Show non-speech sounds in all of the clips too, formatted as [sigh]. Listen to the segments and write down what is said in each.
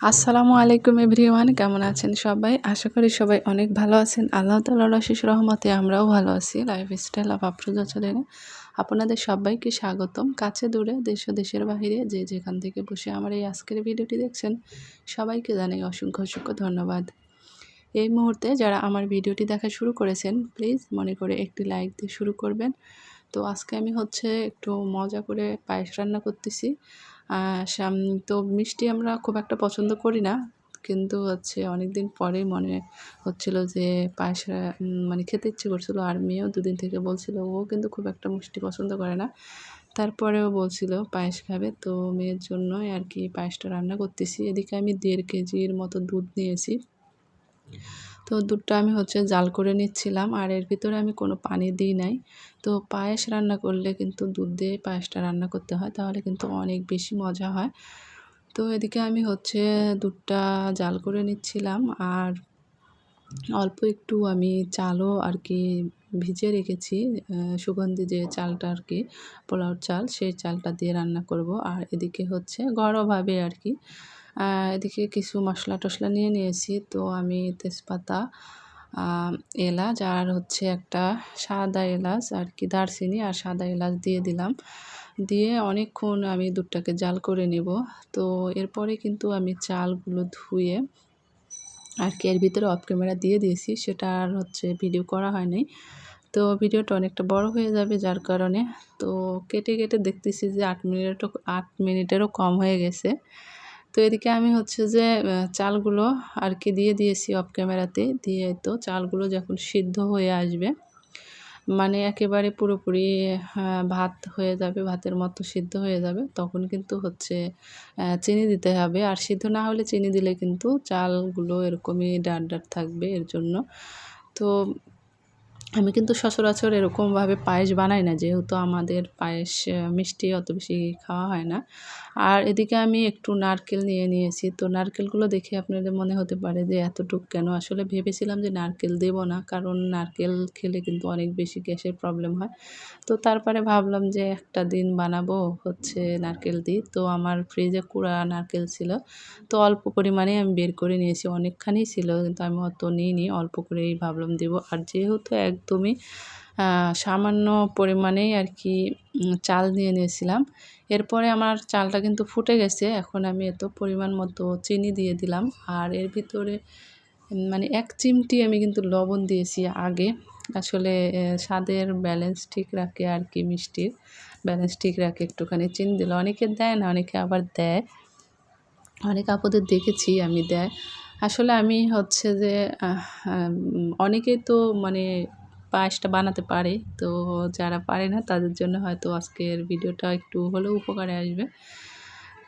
আসসালামু আলাইকুম এভরিওয়ান, কেমন আছেন সবাই? আশা করি সবাই অনেক ভালো আছেন। আল্লাহ তালার রশিস রহমতে আমরাও ভালো আছি লাইফ স্টাইল অফ আফরোজা চ্যানেলে আপনাদের সবাইকে স্বাগতম। কাছে দূরে, দেশ ও দেশের বাহিরে যে যেখান থেকে বসে আমার এই আজকের ভিডিওটি দেখছেন, সবাইকে জানাই অসংখ্য অসংখ্য ধন্যবাদ। এই মুহূর্তে যারা আমার ভিডিওটি দেখা শুরু করেছেন প্লিজ মনে করে একটি লাইক দিয়ে শুরু করবেন। তো আজকে আমি হচ্ছে একটু মজা করে পায়েস রান্না করতেছি। তো মিষ্টি আমরা খুব একটা পছন্দ করি না। কিন্তু হচ্ছে অনেক দিন পরে মনে হচ্ছিল যে পায়েস মানে খেতে ইচ্ছে করছিল। আর মেয়েও দুদিন থেকে বলছিল, ও কিন্তু খুব একটা মিষ্টি পছন্দ করে না। তারপরেও বলছিল, পায়েস খাবে? তো মেয়ের জন্যই আর কি পায়েসটা রান্না করতেছি। এদিকে আমি দেড় কেজির মতো দুধ নিয়েছি। তো দুধটা আমি হচ্ছে জাল করে নিচ্ছিলাম আর এর ভিতরে আমি কোনো পানি দিই নাই। তো পায়েস রান্না করলে কিন্তু দুধ দিয়ে পায়েসটা রান্না করতে হয়, তাহলে কিন্তু অনেক বেশি মজা হয়। তো এদিকে আমি হচ্ছে দুধটা জাল করে নিচ্ছিলাম আর অল্প একটু আমি চালও আর কি ভিজে রেখেছি সুগন্ধি যে চালটা আর কি পোলাওর চাল, সেই চালটা দিয়ে রান্না করব। আর এদিকে হচ্ছে ঘরোয়াভাবে আর কি এদিকে কিছু মশলা টশলা নিয়ে নিয়েছি। তো আমি তেজপাতা এলাচ আর হচ্ছে একটা সাদা এলাচ আর কি দারচিনি আর সাদা এলাচ দিয়ে দিলাম। দিয়ে অনেকক্ষণ আমি দুধটাকে জাল করে নেব। তো এরপরে কিন্তু আমি চালগুলো ধুয়ে আর কি এর ভিতরে অফ ক্যামেরা দিয়ে দিয়েছি। সেটা আর হচ্ছে ভিডিও করা হয়নি। তো ভিডিওটা অনেকটা বড় হয়ে যাবে যার কারণে। তো কেটে কেটে দেখতেছি যে আট মিনিটও, আট মিনিটেরও কম হয়ে গেছে। তো এদিকে আমি হচ্ছে যে চালগুলো আর কি দিয়ে দিয়েছি অফ ক্যামেরাতে দিয়ে তো চালগুলো যখন সিদ্ধ হয়ে আসবে মানে একেবারে পুরোপুরি ভাত হয়ে যাবে, ভাতের মতো সিদ্ধ হয়ে যাবে, তখন কিন্তু হচ্ছে চিনি দিতে হবে। আর সিদ্ধ না হলে চিনি দিলে কিন্তু চালগুলো এরকমই ডাট ডাট থাকবে এর জন্য। তো আমি কিন্তু সচরাচর এরকমভাবে পায়েস বানাই না, যেহেতু আমাদের পায়েস মিষ্টি অত বেশি খাওয়া হয় না। আর এদিকে আমি একটু নারকেল নিয়ে নিয়েছি। তো নারকেলগুলো দেখে আপনাদের মনে হতে পারে যে এতটুক কেন? আসলে ভেবেছিলাম যে নারকেল দেব না, কারণ নারকেল খেলে কিন্তু অনেক বেশি গ্যাসের প্রবলেম হয়। তো তারপরে ভাবলাম যে একটা দিন বানাবো হচ্ছে নারকেল দিই। তো আমার ফ্রিজে কুড়া নারকেল ছিল। তো অল্প পরিমাণে আমি বের করে নিয়েছি, অনেকখানি ছিল, কিন্তু আমি অত নিইনি, অল্প করেই ভাবলাম দেব। আর যেহেতু একদমই সামান্য পরিমাণেই আর কি চাল নিয়ে নিয়েছিলাম এরপরে আমার চালটা কিন্তু ফুটে গেছে, এখন আমি এত পরিমাণ মতো চিনি দিয়ে দিলাম। আর এর ভিতরে মানে এক চিমটি আমি কিন্তু লবণ দিয়েছি আগে। আসলে স্বাদের ব্যালেন্স ঠিক রাখে আর কি মিষ্টির ব্যালেন্স ঠিক রাখে একটুখানি চিনি দিলে। অনেকে দেয় না, অনেকে আবার দেয়। অনেক আপদের দেখেছি, আমি দেয়। আসলে আমি হচ্ছে যে অনেকেই তো মানে পায়েসটা বানাতে পারে। তো যারা পারে না, তাদের জন্য হয়তো আজকের ভিডিওটা একটু হলেও উপকারে আসবে।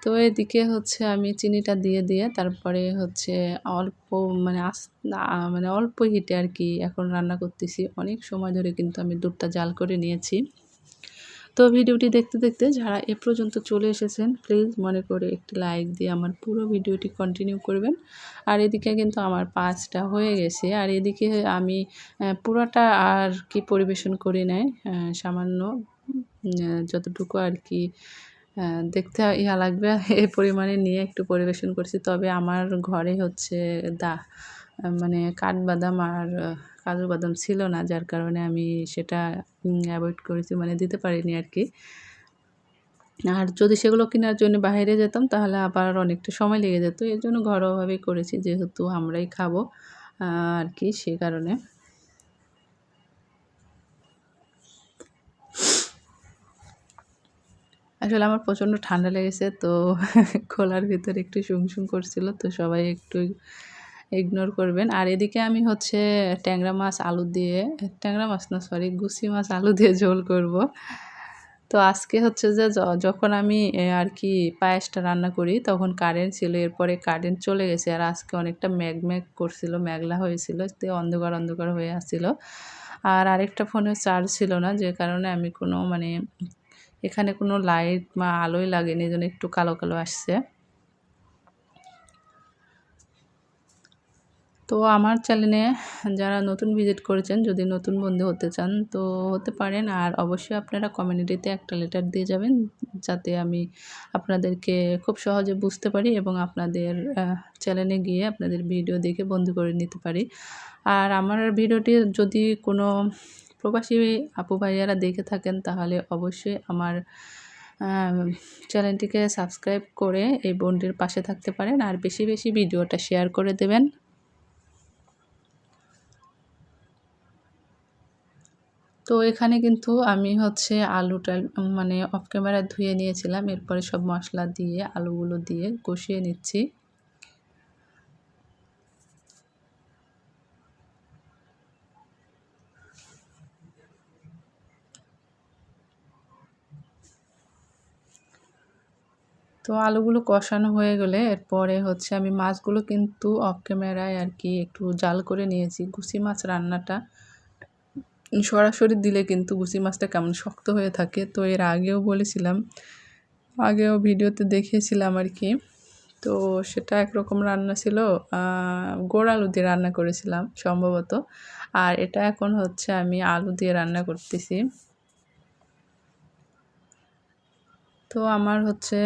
তো এদিকে হচ্ছে আমি চিনিটা দিয়ে দিয়ে তারপরে হচ্ছে অল্প মানে আস মানে অল্প হিটে আর কি এখন রান্না করতেছি। অনেক সময় ধরে কিন্তু আমি দুধটা জাল করে নিয়েছি। তো ভিডিওটি দেখতে দেখতে যারা এ পর্যন্ত চলে এসেছেন প্লিজ মনে করে একটি লাইক দিয়ে আমার পুরো ভিডিওটি কন্টিনিউ করবেন। আর এদিকে কিন্তু আমার পাঁচটা হয়ে গেছে। আর এদিকে আমি পুরোটা আর কি পরিবেশন করি নাই সামান্য যতটুকু আর কি দেখতে ইয়া লাগবে এ পরিমাণে নিয়ে একটু পরিবেশন করছি। তবে আমার ঘরে হচ্ছে দা মানে কাঠবাদাম আর কাজু বাদাম ছিল না, যার কারণে আমি সেটা অ্যাভয়েড করেছি মানে দিতে পারিনি আর কি আর যদি সেগুলো কেনার জন্য বাইরে যেতাম, তাহলে আবার অনেকটা সময় লেগে যেত। এর জন্য ঘরোয়াভাবেই করেছি, যেহেতু আমরাই খাব আর কি সে কারণে। আসলে আমার প্রচণ্ড ঠান্ডা লেগেছে, তো [laughs] খোলার ভিতরে একটু শুং শুং করছিল, তো সবাই একটু ইগনোর করবেন। আর এদিকে আমি হচ্ছে ট্যাংরা মাছ আলু দিয়ে, ট্যাংরা মাছ না সরি গুছি মাছ আলু দিয়ে ঝোল করব। তো আজকে হচ্ছে যে যখন আমি আর কি পায়েসটা রান্না করি, তখন কারেন্ট ছিল, এরপরে কারেন্ট চলে গেছে। আর আজকে অনেকটা ম্যাগ ম্যাগ করছিল হয়েছিল, তে অন্ধকার অন্ধকার হয়ে আসছিল। আর আরেকটা ফোনে চার্জ ছিল না, যে কারণে আমি কোনো মানে এখানে কোনো লাইট বা আলোই লাগেনি, যেন একটু কালো কালো আসছে। তো আমার চ্যানেলে যারা নতুন ভিজিট করেছেন, যদি নতুন বন্ধু হতে চান, তো হতে পারেন। আর অবশ্যই আপনারা কমিউনিটিতে একটা লেটার দিয়ে যাবেন, যাতে আমি আপনাদেরকে খুব সহজে বুঝতে পারি এবং আপনাদের চ্যানেলে গিয়ে আপনাদের ভিডিও দেখে বন্ধু করে নিতে পারি। আর আমার ভিডিওটি যদি কোনো প্রবাসী আপু ভাইয়ারা দেখে থাকেন, তাহলে অবশ্যই আমার চ্যানেলটিকে সাবস্ক্রাইব করে এই বোনটির পাশে থাকতে পারেন। আর বেশি বেশি ভিডিওটা শেয়ার করে দেবেন। তো এখানে কিন্তু আমি হচ্ছে আলুটা মানে অফ ক্যামেরা ধুয়ে নিয়েছিলাম। এরপরে সব মশলা দিয়ে, আলুগুলো দিয়ে কষিয়ে নিচ্ছি। তো আলুগুলো কষানো হয়ে গেলে এরপরে হচ্ছে আমি মাছগুলো কিন্তু অফ ক্যামেরায় আর কি একটু জাল করে নিয়েছি। গুছি মাছ রান্নাটা সরাসরি দিলে কিন্তু গুছি মাছটা কেমন শক্ত হয়ে থাকে। তো এর আগেও বলেছিলাম, আগেও ভিডিওতে দেখিয়েছিলাম আর কি। তো সেটা একরকম রান্না ছিল গোড় আলু দিয়ে রান্না করেছিলাম সম্ভবত। আর এটা এখন হচ্ছে আমি আলু দিয়ে রান্না করতেছি। তো আমার হচ্ছে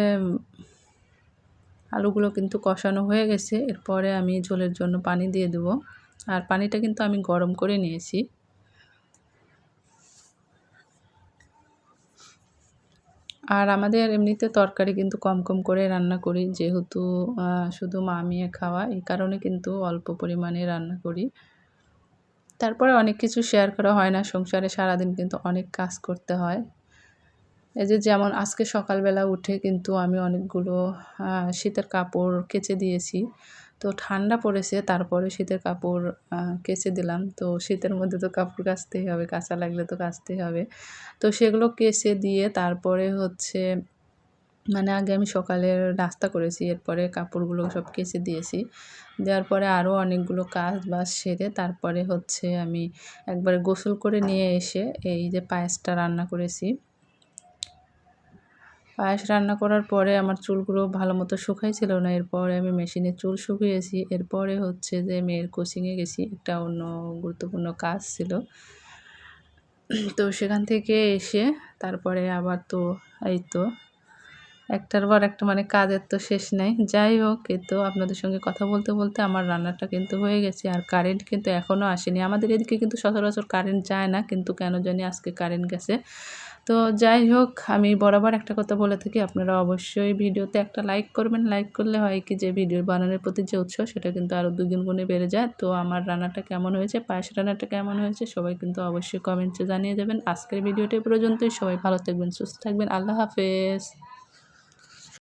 আলুগুলো কিন্তু কষানো হয়ে গেছে, এরপরে আমি ঝোলের জন্য পানি দিয়ে দেবো। আর পানিটা কিন্তু আমি গরম করে নিয়েছি। আর আমাদের এমনিতে তরকারি কিন্তু কম কম করে রান্না করি, যেহেতু শুধু মামিয়ে খাওয়া, এই কারণে কিন্তু অল্প পরিমাণে রান্না করি। তারপরে অনেক কিছু শেয়ার করা হয় না, সংসারে সারাদিন কিন্তু অনেক কাজ করতে হয়। এই যে যেমন আজকে সকালবেলা উঠে কিন্তু আমি অনেকগুলো শীতের কাপড় কেচে দিয়েছি। তো ঠান্ডা পড়েছে, তারপরে শীতের কাপড় কেচে দিলাম। তো শীতের মধ্যে তো কাপড় কাচতেই হবে, কাঁচা লাগলে তো কাচতেই হবে। তো সেগুলো কেচে দিয়ে তারপরে হচ্ছে মানে আগে আমি সকালের নাস্তা করেছি, এরপরে কাপড়গুলো সব কেচে দিয়েছি। দেওয়ার পরে আরও অনেকগুলো কাজ বাস সেরে তারপরে হচ্ছে আমি একবারে গোসল করে নিয়ে এসে এই যে পায়েসটা রান্না করেছি। পায়েস রান্না করার পরে আমার চুলগুলো ভালো মতো শুকাইছিল না। এরপরে আমি মেশিনে চুল শুকিয়েছি। এরপরে হচ্ছে যে মেয়ের কোচিংয়ে গেছি। একটা অন্য গুরুত্বপূর্ণ কাজ ছিল। তো সেখান থেকে এসে তারপরে আবার তো এই তো একটার পর একটা মানে কাজের তো শেষ নাই। যাই হোক এ তো আপনাদের সঙ্গে কথা বলতে বলতে আমার রান্নাটা কিন্তু হয়ে গেছে। আর কারেন্ট কিন্তু এখনও আসেনি। আমাদের এদিকে কিন্তু সচরাচর কারেন্ট যায় না। কিন্তু কেন জানি আজকে কারেন্ট গেছে। তো যাই হোক, আমি বরাবর একটা কথা বলে থাকি, আপনারা অবশ্যই ভিডিওতে একটা লাইক করবেন। লাইক করলে হয় কি যে ভিডিও বানানোর প্রতি যে উৎসাহ, সেটা কিন্তু আরও দুগুণ গুণে বেড়ে যায়। তো আমার রান্নাটা কেমন হয়েছে, পায়েস রান্নাটা কেমন হয়েছে, সবাই কিন্তু অবশ্যই কমেন্টসে জানিয়ে দেবেন। আজকের ভিডিওটি পর্যন্তই। সবাই ভালো থাকবেন, সুস্থ থাকবেন। আল্লাহ হাফেজ।